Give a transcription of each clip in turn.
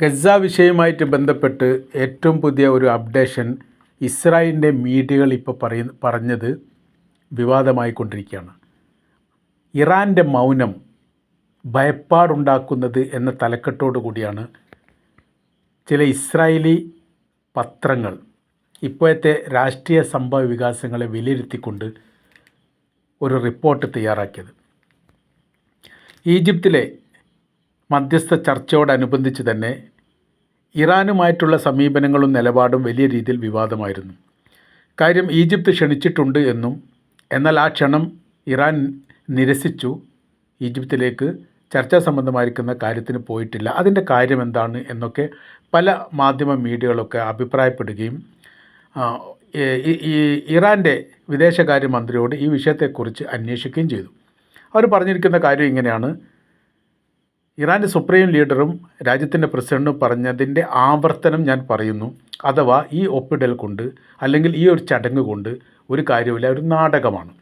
Gaza വിഷയവുമായിട്ട് ബന്ധപ്പെട്ട് ഏറ്റവും പുതിയ ഒരു അപ്ഡേഷൻ ഇസ്രായേലിന്റെ മീഡിയകൾ ഇപ്പോൾ പറയ പറഞ്ഞത് വിവാദമായിക്കൊണ്ടിരിക്കുകയാണ് ഇറാന്റെ മൗനം ഭയപ്പാടുണ്ടാക്കുന്നത് എന്ന തലക്കെട്ടോടു കൂടിയാണ് ചില ഇസ്രായേലി പത്രങ്ങൾ ഇപ്പോഴത്തെ രാഷ്ട്രീയ സംഭവ വികാസങ്ങളെ വിലയിരുത്തിക്കൊണ്ട് ഒരു റിപ്പോർട്ട് തയ്യാറാക്കിയത്. ഈജിപ്തിലെ മധ്യസ്ഥ ചർച്ചയോടനുബന്ധിച്ച് തന്നെ ഇറാനുമായിട്ടുള്ള സമീപനങ്ങളും നിലപാടും വലിയ രീതിയിൽ വിവാദമായിരുന്നു. കാര്യം ഈജിപ്ത് ക്ഷണിച്ചിട്ടുണ്ട് എന്നും എന്നാൽ ആ ക്ഷണം ഇറാൻ നിരസിച്ചു. ഈജിപ്തിലേക്ക് ചർച്ചാ സംബന്ധമായിരിക്കുന്ന കാര്യത്തിന് പോയിട്ടില്ല. അതിന്റെ കാര്യം എന്താണ് എന്നൊക്കെ പല മാധ്യമ മീഡിയകളൊക്കെ അഭിപ്രായപ്പെടുകയും ഈ- ഇറാന്റെ വിദേശകാര്യമന്ത്രിയോട് ഈ വിഷയത്തെക്കുറിച്ച് അന്വേഷിക്കുകയും ചെയ്തു. അവർ പറഞ്ഞിരിക്കുന്ന കാര്യം ഇങ്ങനെയാണ്. ഇറാന്റെ സുപ്രീം ലീഡറും രാജ്യത്തിന്റെ പ്രസിഡന്റും പറഞ്ഞതിന്റെ ആവർത്തനം ഞാൻ പറയുന്നു. അഥവാ ഈ ഒപ്പിടൽ കൊണ്ട് അല്ലെങ്കിൽ ഈ ഒരു ചടങ്ങ് കൊണ്ട് ഒരു കാര്യമില്ല ഒരു നാടകമാണ്.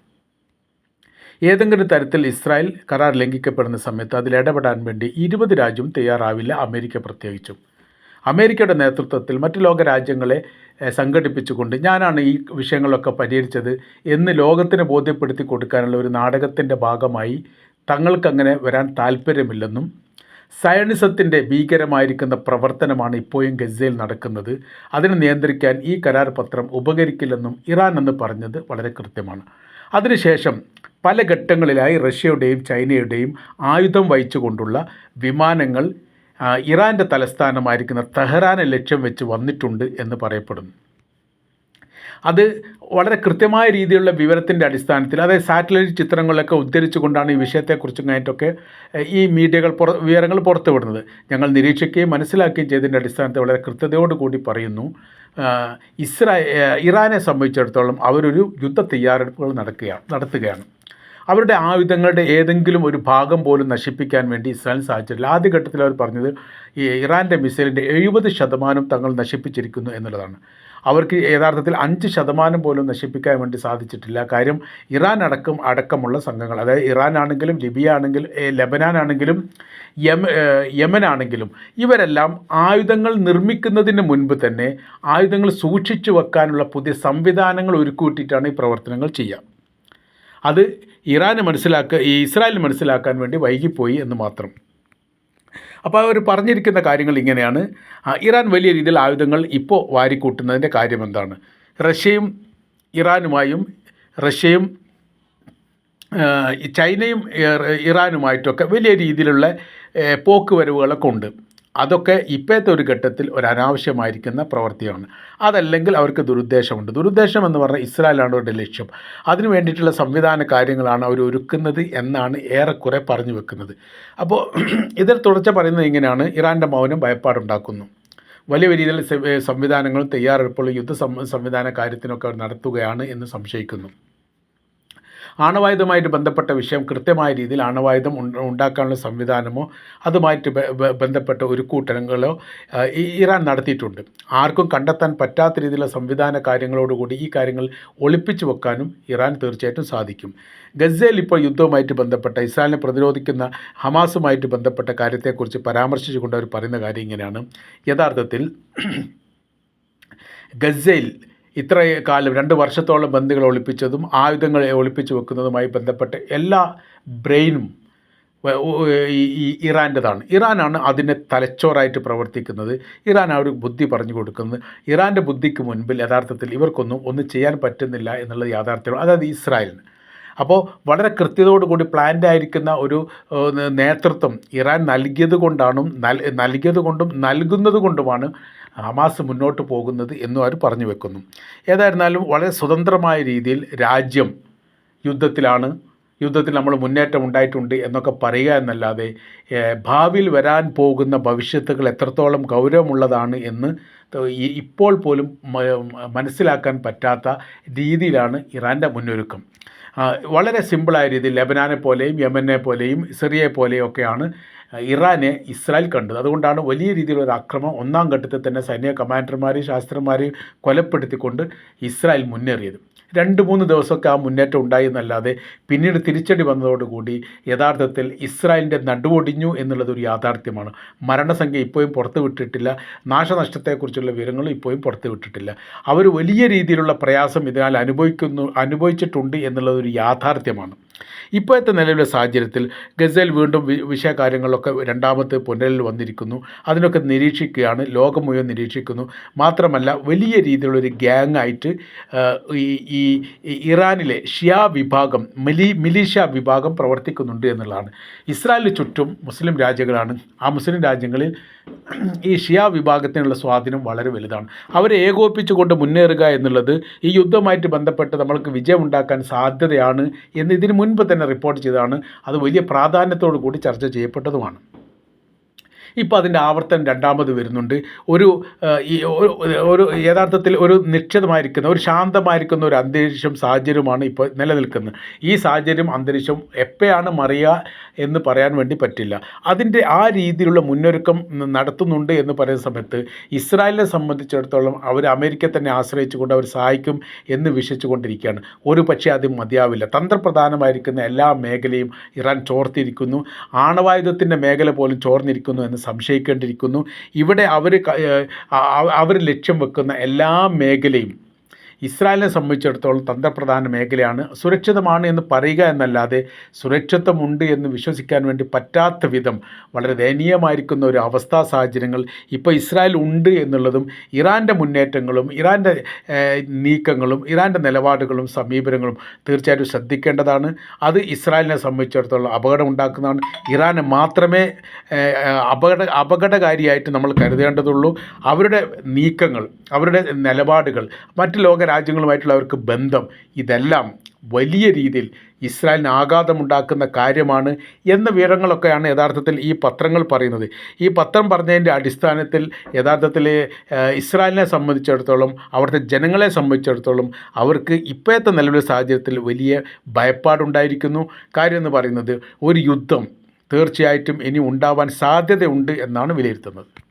ഏതെങ്കിലും തരത്തിൽ ഇസ്രായേൽ കരാർ ലംഘിക്കപ്പെടുന്ന സമയത്ത് അതിൽ ഇടപെടാൻ വേണ്ടി ഇരുപത് രാജ്യവും തയ്യാറാവില്ല അമേരിക്ക പ്രത്യേകിച്ചും. അമേരിക്കയുടെ നേതൃത്വത്തിൽ മറ്റ് ലോക രാജ്യങ്ങളെ സംഘടിപ്പിച്ചുകൊണ്ട് ഞാനാണ് ഈ വിഷയങ്ങളൊക്കെ പരിഹരിച്ചത് എന്ന് ലോകത്തിന് ബോധ്യപ്പെടുത്തി കൊടുക്കാനുള്ള ഒരു നാടകത്തിന്റെ ഭാഗമായി തങ്ങൾക്കങ്ങനെ വരാൻ താല്പര്യമില്ലെന്നും സയണിസത്തിന്റെ ഭീകരമായിരിക്കുന്ന പ്രവർത്തനമാണ് ഇപ്പോഴും ഗസയിൽ നടക്കുന്നത്. അതിനെ നിയന്ത്രിക്കാൻ ഈ കരാർ പത്രം ഉപകരിക്കില്ലെന്നും ഇറാൻ എന്ന് പറഞ്ഞത് വളരെ കൃത്യമാണ്. അതിനുശേഷം പല ഘട്ടങ്ങളിലായി റഷ്യയുടെയും ചൈനയുടെയും ആയുധം വഹിച്ചുകൊണ്ടുള്ള വിമാനങ്ങൾ ഇറാന്റെ തലസ്ഥാനമായിരിക്കുന്ന തെഹ്റാനെ ലക്ഷ്യം വെച്ച് വന്നിട്ടുണ്ട് എന്ന് പറയപ്പെടുന്നു. അത് വളരെ കൃത്യമായ രീതിയിലുള്ള വിവരത്തിന്റെ അടിസ്ഥാനത്തിൽ അതായത് സാറ്റലൈറ്റ് ചിത്രങ്ങളൊക്കെ ഉദ്ധരിച്ചുകൊണ്ടാണ് ഈ വിഷയത്തെക്കുറിച്ചും ആയിട്ടൊക്കെ ഈ മീഡിയകൾ പുറ വിവരങ്ങൾ പുറത്തുവിടുന്നത്. ഞങ്ങൾ നിരീക്ഷിക്കുകയും മനസ്സിലാക്കുകയും ചെയ്തതിന്റെ അടിസ്ഥാനത്തിൽ വളരെ കൃത്യതയോടുകൂടി പറയുന്നു ഇസ്രായേൽ ഇറാനെ സംബന്ധിച്ചിടത്തോളം അവരൊരു യുദ്ധ തയ്യാറെടുപ്പുകൾ നടക്കുകയാണ് നടത്തുകയാണ്. അവരുടെ ആയുധങ്ങളുടെ ഏതെങ്കിലും ഒരു ഭാഗം പോലും നശിപ്പിക്കാൻ വേണ്ടി ഇസ്രായേൽ സാധിച്ചിട്ടില്ല ആദ്യഘട്ടത്തിൽ അവർ പറഞ്ഞത് ഈ ഇറാന്റെ മിസൈലിന്റെ എഴുപത് ശതമാനം തങ്ങൾ നശിപ്പിച്ചിരിക്കുന്നു എന്നുള്ളതാണ്. അവർക്ക് യഥാർത്ഥത്തിൽ അഞ്ച് ശതമാനം പോലും നശിപ്പിക്കാൻ വേണ്ടി സാധിച്ചിട്ടില്ല. കാര്യം ഇറാൻ അടക്കം അടക്കമുള്ള സംഘങ്ങൾ അതായത് ഇറാൻ ആണെങ്കിലും ലിബിയ ആണെങ്കിലും ലെബനാൻ ആണെങ്കിലും യമ യമൻ ആണെങ്കിലും ഇവരെല്ലാം ആയുധങ്ങൾ നിർമ്മിക്കുന്നതിന് മുൻപ് തന്നെ ആയുധങ്ങൾ സൂക്ഷിച്ചു വെക്കാനുള്ള പുതിയ സംവിധാനങ്ങൾ ഒരുക്കൂട്ടിയിട്ടാണ് ഈ പ്രവർത്തനങ്ങൾ ചെയ്യുക. അത് ഇറാന് മനസ്സിലാക്കുക ഈ ഇസ്രായേലിന് മനസ്സിലാക്കാൻ വേണ്ടി വൈകിപ്പോയി എന്ന് മാത്രം. അപ്പോൾ അവർ പറഞ്ഞിരിക്കുന്ന കാര്യങ്ങൾ ഇങ്ങനെയാണ്. ഇറാൻ വലിയ രീതിയിൽ ആയുധങ്ങൾ ഇപ്പോൾ വാരിക്കൂട്ടുന്നതിന്റെ കാര്യം എന്താണ്? റഷ്യയും ഇറാനുമായും റഷ്യയും ചൈനയും ഇറ- ഇറാനുമായിട്ടൊക്കെ വലിയ രീതിയിലുള്ള പോക്ക് പോക്കുവരവുകളൊക്കെ ഉണ്ട്. അതൊക്കെ ഇപ്പോഴത്തെ ഒരു ഘട്ടത്തിൽ ഒരു അനാവശ്യമായിരിക്കുന്ന പ്രവൃത്തിയാണ്. അതല്ലെങ്കിൽ അവർക്ക് ദുരുദ്ദേശമുണ്ട്. ദുരുദ്ദേശം എന്ന് പറഞ്ഞാൽ ഇസ്രായേലാണ് അവരുടെ ലക്ഷ്യം. അതിനു വേണ്ടിയിട്ടുള്ള സംവിധാന കാര്യങ്ങളാണ് അവർ ഒരുക്കുന്നത് എന്നാണ് ഏറെക്കുറെ പറഞ്ഞു വെക്കുന്നത്. അപ്പോൾ ഇതിൽ തുടർച്ച പറയുന്നത് ഇങ്ങനെയാണ്. ഇറാന്റെ മൗനം ഭയപ്പാടുണ്ടാക്കുന്നു. വലിയ രീതിയിൽ സംവിധാനങ്ങളും തയ്യാറെടുപ്പുകളും യുദ്ധ സംവിധാന കാര്യത്തിനൊക്കെ അവർ നടത്തുകയാണ് എന്ന് സംശയിക്കുന്നു. ആണവായുധമായിട്ട് ബന്ധപ്പെട്ട വിഷയം കൃത്യമായ രീതിയിൽ ആണവായുധം ഉണ്ടാക്കാനുള്ള സംവിധാനമോ അതുമായിട്ട് ബന്ധപ്പെട്ട ഒരു കൂട്ടങ്ങളോ ഇറാൻ നടത്തിയിട്ടുണ്ട്. ആർക്കും കണ്ടെത്താൻ പറ്റാത്ത രീതിയിലുള്ള സംവിധാന കാര്യങ്ങളോടുകൂടി ഈ കാര്യങ്ങൾ ഒളിപ്പിച്ചു വെക്കാനും ഇറാൻ തീർച്ചയായിട്ടും സാധിക്കും. ഗസയിൽ ഇപ്പോൾ യുദ്ധവുമായിട്ട് ബന്ധപ്പെട്ട ഇസ്രായേലിനെ പ്രതിരോധിക്കുന്ന ഹമാസുമായിട്ട് ബന്ധപ്പെട്ട കാര്യത്തെക്കുറിച്ച് പരാമർശിച്ചുകൊണ്ട് അവർ പറയുന്ന കാര്യം ഇങ്ങനെയാണ്. യഥാർത്ഥത്തിൽ ഗസയിൽ ഇത്ര കാലം രണ്ട് വർഷത്തോളം ബന്ദികൾ ഒളിപ്പിച്ചതും ആയുധങ്ങളെ ഒളിപ്പിച്ചു വെക്കുന്നതുമായി ബന്ധപ്പെട്ട് എല്ലാ ബ്രെയിനും ഈ ഇറാന്റെതാണ്. ഇറാനാണ് അതിനെ തലച്ചോറായിട്ട് പ്രവർത്തിക്കുന്നത്. ഇറാൻ ആ ഒരു ബുദ്ധി പറഞ്ഞു കൊടുക്കുന്നത്. ഇറാന്റെ ബുദ്ധിക്ക് മുൻപിൽ യഥാർത്ഥത്തിൽ ഇവർക്കൊന്നും ഒന്നും ചെയ്യാൻ പറ്റുന്നില്ല എന്നുള്ളത് യാഥാർത്ഥ്യമാണ്. അതായത് ഇസ്രായേലിന്. അപ്പോൾ വളരെ കൃത്യതയോടുകൂടി പ്ലാൻഡ് ആയിരിക്കുന്ന ഒരു നേതൃത്വം ഇറാൻ നൽകിയത് കൊണ്ടാണ് നൽ നൽകിയത് കൊണ്ടും നൽകുന്നത് കൊണ്ടുമാണ് ഹമാസ് മുന്നോട്ട് പോകുന്നത് എന്നും അവർ പറഞ്ഞു വെക്കുന്നു. ഏതായിരുന്നാലും വളരെ സ്വതന്ത്രമായ രീതിയിൽ രാജ്യം യുദ്ധത്തിലാണ് യുദ്ധത്തിൽ നമ്മൾ മുന്നേറ്റം ഉണ്ടായിട്ടുണ്ട് എന്നൊക്കെ പറയുക എന്നല്ലാതെ ഭാവിയിൽ വരാൻ പോകുന്ന ഭവിഷ്യത്തുകൾ എത്രത്തോളം ഗൗരവമുള്ളതാണ് എന്ന് ഇപ്പോൾ പോലും മനസ്സിലാക്കാൻ പറ്റാത്ത രീതിയിലാണ് ഇറാന്റെ മുന്നൊരുക്കം. വളരെ സിമ്പിളായ രീതിയിൽ ലെബനാനെ പോലെയും യമനെ പോലെയും സിറിയയെ പോലെയും ഒക്കെയാണ് ഇറാനെ ഇസ്രായേൽ കണ്ടത്. അതുകൊണ്ടാണ് വലിയ രീതിയിലൊരു ആക്രമണം ഒന്നാം ഘട്ടത്തിൽ തന്നെ സൈനിക കമാൻഡർമാരെയും ശാസ്ത്രന്മാരെയും കൊലപ്പെടുത്തിക്കൊണ്ട് ഇസ്രായേൽ മുന്നേറിയത്. രണ്ട് മൂന്ന് ദിവസമൊക്കെ ആ മുന്നേറ്റം ഉണ്ടായി എന്നല്ലാതെ പിന്നീട് തിരിച്ചടി വന്നതോടുകൂടി യഥാർത്ഥത്തിൽ ഇസ്രായേലിന്റെ നടുവൊടിഞ്ഞു എന്നുള്ളത് ഒരു യാഥാർത്ഥ്യമാണ്. മരണസംഖ്യ ഇപ്പോഴും പുറത്തു വിട്ടിട്ടില്ല. നാശനഷ്ടത്തെക്കുറിച്ചുള്ള വിവരങ്ങളും ഇപ്പോഴും പുറത്തു വിട്ടിട്ടില്ല. അവർ വലിയ രീതിയിലുള്ള പ്രയാസം ഇതിനാൽ അനുഭവിക്കുന്നു അനുഭവിച്ചിട്ടുണ്ട് എന്നുള്ളത് ഒരു യാഥാർത്ഥ്യമാണ്. ഇപ്പോഴത്തെ നിലവിലെ സാഹചര്യത്തിൽ ഗസൽ വീണ്ടും വി വിഷയകാര്യങ്ങളിലൊക്കെ രണ്ടാമത്തെ പുനലിൽ വന്നിരിക്കുന്നു. അതിനൊക്കെ നിരീക്ഷിക്കുകയാണ് ലോകം മുഴുവൻ നിരീക്ഷിക്കുന്നു. മാത്രമല്ല വലിയ രീതിയിലുള്ളൊരു ഗ്യാങ് ആയിട്ട് ഈ ഈ ഇറാനിലെ ഷിയ വിഭാഗം മിലി മിലീഷ്യ വിഭാഗം പ്രവർത്തിക്കുന്നുണ്ട് എന്നുള്ളതാണ്. ഇസ്രായേലിന് ചുറ്റും മുസ്ലിം രാജ്യങ്ങളാണ്. ആ മുസ്ലിം രാജ്യങ്ങളിൽ ഈ ഷിയ വിഭാഗത്തിനുള്ള സ്വാധീനം വളരെ വലുതാണ്. അവരെ ഏകോപിപ്പിച്ചുകൊണ്ട് മുന്നേറുക എന്നുള്ളത് ഈ യുദ്ധമായിട്ട് ബന്ധപ്പെട്ട് നമ്മൾക്ക് വിജയമുണ്ടാക്കാൻ സാധ്യതയാണ് എന്ന് ഇതിനു മുൻപ് തന്നെ റിപ്പോർട്ട് ചെയ്തതാണ്. അത് വലിയ പ്രാധാന്യത്തോടു കൂടി ചർച്ച ചെയ്യപ്പെട്ടതുമാണ്. ഇപ്പോൾ അതിന്റെ ആവർത്തനം രണ്ടാമത് വരുന്നുണ്ട്. ഒരു ഒരു- യഥാർത്ഥത്തിൽ ഒരു നിശ്ചിതമായിരിക്കുന്ന ഒരു ശാന്തമായിരിക്കുന്ന ഒരു അന്തരീക്ഷം സാഹചര്യമാണ് ഇപ്പോൾ നിലനിൽക്കുന്നത്. ഈ സാഹചര്യം അന്തരീക്ഷം എപ്പോഴാണ് മറിയുക എന്ന് പറയാൻ വേണ്ടി പറ്റില്ല. അതിന്റെ ആ രീതിയിലുള്ള മുന്നൊരുക്കം നടത്തുന്നുണ്ട് എന്ന് പറയുന്ന സമയത്ത് ഇസ്രായേലിനെ സംബന്ധിച്ചിടത്തോളം അവർ അമേരിക്കയെ തന്നെ ആശ്രയിച്ചുകൊണ്ട് അവർ സഹായിക്കും എന്ന് വിശ്വസിച്ചുകൊണ്ടിരിക്കുകയാണ്. ഒരു പക്ഷേ അത് മതിയാവില്ല. തന്ത്രപ്രധാനമായിരിക്കുന്ന എല്ലാ മേഖലയും ഇറാൻ ചോർത്തിരിക്കുന്നു. ആണവായുധത്തിന്റെ മേഖല പോലും ചോർന്നിരിക്കുന്നു എന്ന് സംശയിക്കേണ്ടിയിരിക്കുന്നു. ഇവിടെ അവർ അവർ ലക്ഷ്യം വെക്കുന്ന എല്ലാ മേഖലയും ഇസ്രായേലിനെ സംബന്ധിച്ചിടത്തോളം തന്ത്രപ്രധാന മേഖലയാണ്. സുരക്ഷിതമാണ് എന്ന് പറയുക എന്നല്ലാതെ സുരക്ഷിതമുണ്ട് എന്ന് വിശ്വസിക്കാൻ വേണ്ടി പറ്റാത്ത വിധം വളരെ ദയനീയമായിരിക്കുന്ന ഒരു അവസ്ഥാ സാഹചര്യങ്ങൾ ഇപ്പോൾ ഇസ്രായേൽ ഉണ്ട് എന്നുള്ളതും ഇറാന്റെ മുന്നേറ്റങ്ങളും ഇറാന്റെ നീക്കങ്ങളും ഇറാന്റെ നിലപാടുകളും സമീപനങ്ങളും തീർച്ചയായിട്ടും ശ്രദ്ധിക്കേണ്ടതാണ്. അത് ഇസ്രായേലിനെ സംബന്ധിച്ചിടത്തോളം അപകടം ഉണ്ടാക്കുന്നതാണ് ഇറാനെ മാത്രമേ അപകട അപകടകാരിയായിട്ട് നമ്മൾ കരുതേണ്ടതുള്ളൂ. അവരുടെ നീക്കങ്ങൾ അവരുടെ നിലപാടുകൾ മറ്റ് ലോക രാജ്യങ്ങളുമായിട്ടുള്ള അവർക്ക് ബന്ധം ഇതെല്ലാം വലിയ രീതിയിൽ ഇസ്രായേലിന് ആഘാതമുണ്ടാക്കുന്ന കാര്യമാണ് എന്ന വിവരങ്ങളൊക്കെയാണ് യഥാർത്ഥത്തിൽ ഈ പത്രങ്ങൾ പറയുന്നത്. ഈ പത്രം പറഞ്ഞതിന്റെ അടിസ്ഥാനത്തിൽ യഥാർത്ഥത്തിൽ ഇസ്രായേലിനെ സംബന്ധിച്ചിടത്തോളം അവിടുത്തെ ജനങ്ങളെ സംബന്ധിച്ചിടത്തോളം അവർക്ക് ഇപ്പോഴത്തെ നിലവിലെ സാഹചര്യത്തിൽ വലിയ ഭയപ്പാടുണ്ടായിരിക്കുന്നു. കാര്യം എന്ന് പറയുന്നത് ഒരു യുദ്ധം തീർച്ചയായിട്ടും ഇനി ഉണ്ടാവാൻ സാധ്യതയുണ്ട് എന്നാണ് വിലയിരുത്തുന്നത്.